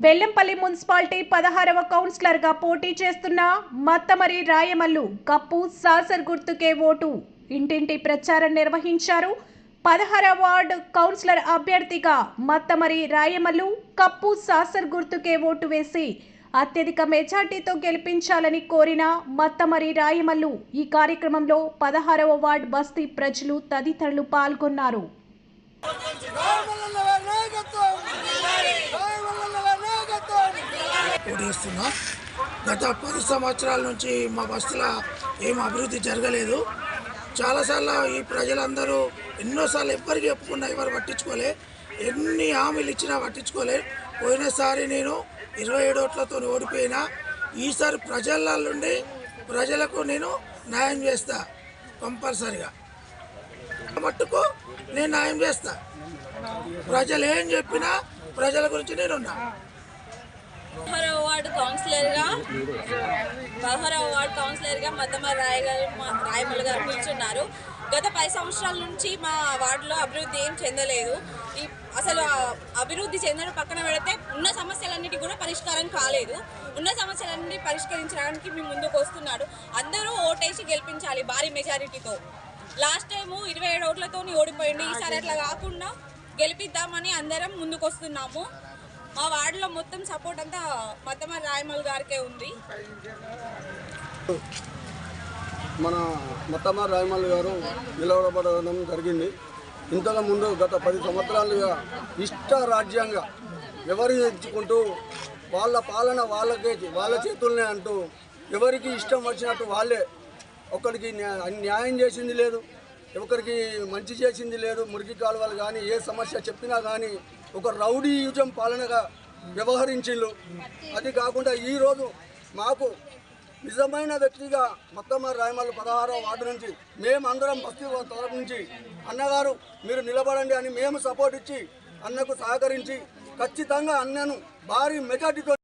Bellampalli municipality పదహారవ కౌన్సిలర్గా పోటీ చేస్తున్న మత్తమరి రాయమల్లు కప్పు సాసర్ గుర్తుకే ఓటు. ఇంటింటి ప్రచారం నిర్వహించారు పదహార వార్డు కౌన్సిలర్ అభ్యర్థిగా మత్తమరి రాయమల్లు కప్పు సాసర్ గుర్తుకే ఓటు వేసి అత్యధిక మెజార్టీతో గెలిపించాలని కోరిన మత్తమరి రాయమల్లు ఈ కార్యక్రమంలో పదహారవ వార్డు బస్తీ ప్రజలు తదితరులు పాల్గొన్నారు. ఓటేస్తున్నా గత పది సంవత్సరాల నుంచి మా బస్సుల ఏం అభివృద్ధి జరగలేదు. చాలాసార్లు ఈ ప్రజలందరూ ఎన్నోసార్లు ఎవ్వరికి చెప్పుకున్నా ఎవరు పట్టించుకోలే. ఎన్ని హామీలు ఇచ్చినా పట్టించుకోలే. పోయినసారి నేను ఇరవై ఏడు ఓట్లతో ఓడిపోయినా. ఈసారి ప్రజల నుండి ప్రజలకు నేను న్యాయం చేస్తా కంపల్సరిగా. మట్టుకు నేను న్యాయం చేస్తా. ప్రజలు ఏం చెప్పినా ప్రజల గురించి నేనున్నా. పదహారవ వార్డు కౌన్సిలర్గా పదహారవ వార్డు కౌన్సిలర్గా మద్దమ రాయ గారు మా- గారు కూర్చున్నారు. గత పది సంవత్సరాల నుంచి మా వార్డులో అభివృద్ధి ఏం చెందలేదు. ఈ అసలు అభివృద్ధి చెందడం పక్కన పెడితే ఉన్న సమస్యలన్నిటి కూడా పరిష్కారం కాలేదు. ఉన్న సమస్యలన్నీ పరిష్కరించడానికి మేము ముందుకు వస్తున్నాడు. అందరూ ఓటేసి గెలిపించాలి భారీ మెజారిటీతో. లాస్ట్ టైము ఇరవై ఏడు ఓట్లతో ఓడిపోయింది ఈసారి అట్లా కాకుండా గెలిపిద్దామని అందరం ముందుకు వస్తున్నాము మా వార్డులో మొత్తం సపోర్ట్ అంతా మతమ రాయమల్ గారికే ఉంది. మన మత్తమ్మ రాయమల్ గారు నిలవడబడడం జరిగింది. ఇంతకు ముందు గత పది సంవత్సరాలుగా ఇష్ట రాజ్యాంగ వివరించుకుంటూ వాళ్ళ పాలన వాళ్ళకే వాళ్ళ చేతుల్నే అంటూ ఎవరికి ఇష్టం వచ్చినట్టు వాళ్ళే ఒకరికి న్యాయం చేసింది లేదు. ఒకరికి మంచి చేసింది లేదు మురికి కాలువలు కానీ ఏ సమస్య చెప్పినా కానీ ఒక రౌడీ యుజం పాలనగా వ్యవహరించిండ్రు. అది కాకుండా ఈరోజు మాకు నిజమైన వ్యక్తిగా మొత్తమ్మ రాయమల్లు పదహారో వార్డు నుంచి మేము అందరం బస్తీ తరపు నుంచి అన్నగారు మీరు నిలబడండి అని మేము సపోర్ట్ ఇచ్చి అన్నకు సహకరించి ఖచ్చితంగా అన్నను భారీ మెజార్టీతో